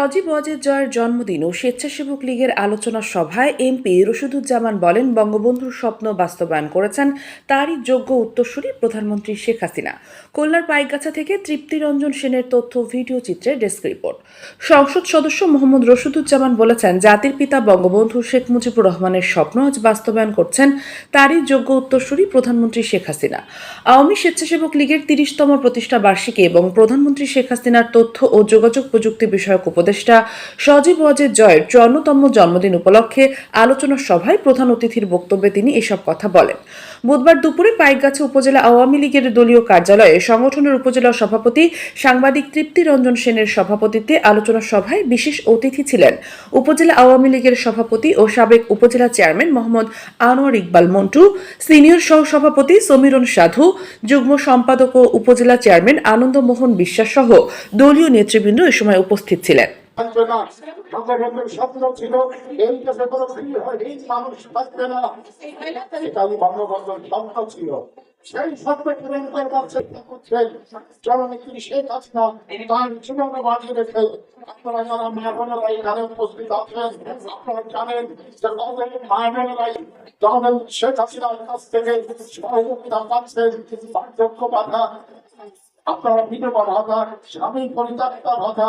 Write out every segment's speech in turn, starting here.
সজীব ওয়াজেদ জয়ের জন্মদিন ও স্বেচ্ছাসেবক লীগের আলোচনা সভায় এমপি রশিদুজ্জামান বলেন, বঙ্গবন্ধুর স্বপ্ন বাস্তবায়ন করেছেন, তারই যোগ্য উত্তরসূরি প্রধানমন্ত্রী শেখ হাসিনা। খুলনার পাইকগাছা থেকে তৃপ্তিরঞ্জন সেনের তথ্য ভিডিও চিত্রে ডেস্ক রিপোর্ট। সংসদ সদস্য মোহাম্মদ রশিদুজ্জামান বলেছেন, জাতির পিতা বঙ্গবন্ধু শেখ মুজিবুর রহমানের স্বপ্ন আজ বাস্তবায়ন করছেন, তারই যোগ্য উত্তরসূরি প্রধানমন্ত্রী শেখ হাসিনা। আওয়ামী স্বেচ্ছাসেবক লীগের তিরিশতম প্রতিষ্ঠা বার্ষিকী এবং প্রধানমন্ত্রী শেখ হাসিনার তথ্য ও যোগাযোগ প্রযুক্তি বিষয়ক উপদেষ্টা সজীব ওয়াজেদ জয়ের চুয়ান্নতম জন্মদিন উপলক্ষে আলোচনা সভায় প্রধান অতিথির বক্তব্যে তিনি এসব কথা বলেন। বুধবার দুপুরে পাইকগাছা উপজেলা আওয়ামী লীগের দলীয় কার্যালয়ে সংগঠনের উপজেলা সভাপতি সাংবাদিক তৃপ্তি রঞ্জন সেনের সভাপতিত্বে আলোচনা সভায় বিশেষ অতিথি ছিলেন উপজেলা আওয়ামী লীগের সভাপতি ও সাবেক উপজেলা চেয়ারম্যান মোহাম্মদ আনোয়ার ইকবাল মন্টু, সিনিয়র সহ সভাপতি সমীরণ সাধু, যুগ্ম সম্পাদক ও উপজেলা চেয়ারম্যান আনন্দমোহন বিশ্বাস সহ দলীয় নেতৃবৃন্দ এ সময় উপস্থিত ছিলেন। থাকবে না। বঙ্গবন্ধুর স্বপ্ন ছিল, এই দেশে কোনো গৃহহীন মানুষ থাকবে না। এটা বঙ্গবন্ধুর স্বপ্ন ছিল। সেই স্বপ্ন পূরণ করবার চেষ্টা করছেন জননেত্রী শেখ হাসিনা তার জীবন বাজিয়ে রেখে আপনারা যারা মা বোনেরা এখানে উপস্থিত আছেন, আপনারা জানেন যে কত মা বোনেরাই জননেত্রী শেখ হাসিনার কাছ থেকে সহযোগিতা পাচ্ছেন। বার্ধক্য বাধা, আপনারা বিধবা ভাতা, স্বামী পরিত্যক্তা ভাতা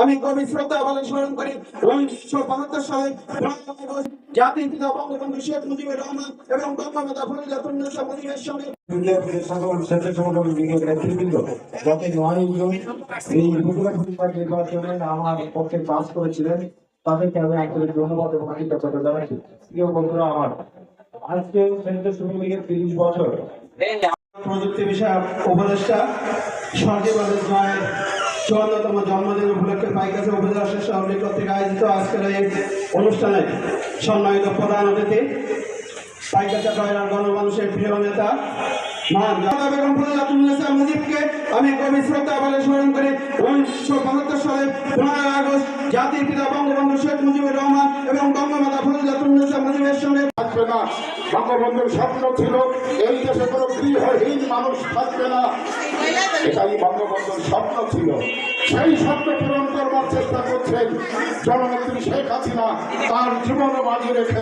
আমি গভীর শ্রদ্ধা বলে স্মরণ করি উনিশশো বাহাত্তর সালে জাতির পিতা বঙ্গবন্ধু শেখ মুজিবুর রহমান এবং বঙ্গমাতা ফজিলাতুন্নেসা মুজিবের সঙ্গে আমার পক্ষে পাস করেছিলেন। তাদেরকে আমি আন্তরিক ধন্যবাদ এবং কৃতজ্ঞতা জানাচ্ছি। প্রিয় বন্ধুরা আমার আজকে লীগের তিরিশ বছর। প্রযুক্তি বিষয়ক উপদেষ্টা নয় চুয়ান্নতম জন্মদিন উপলক্ষে পাইকাছে উপজেলা কর্তৃক আয়োজিত আজকের এই অনুষ্ঠানে সম্মানিত প্রধান অতিথি গণমানুষের প্রিয় নেতা আমি গভীর শ্রদ্ধা বলে স্মরণ করি। উনিশশো বাহাত্তর সালে পনেরোই আগস্ট জাতির পিতা বঙ্গবন্ধু শেখ মুজিবুর রহমান এবং বঙ্গমাতা ফজিলাতুন্নেসা মুজিবের সঙ্গে বঙ্গবন্ধুর স্বপ্ন ছিল এই দেশে কোনো গৃহহীন মানুষ থাকবে না। এটাই বঙ্গবন্ধুর স্বপ্ন ছিল। সেই স্বপ্ন পূরণ করবার চেষ্টা করছেন জননেত্রী শেখ হাসিনা। তার জীবন বাজি রেখে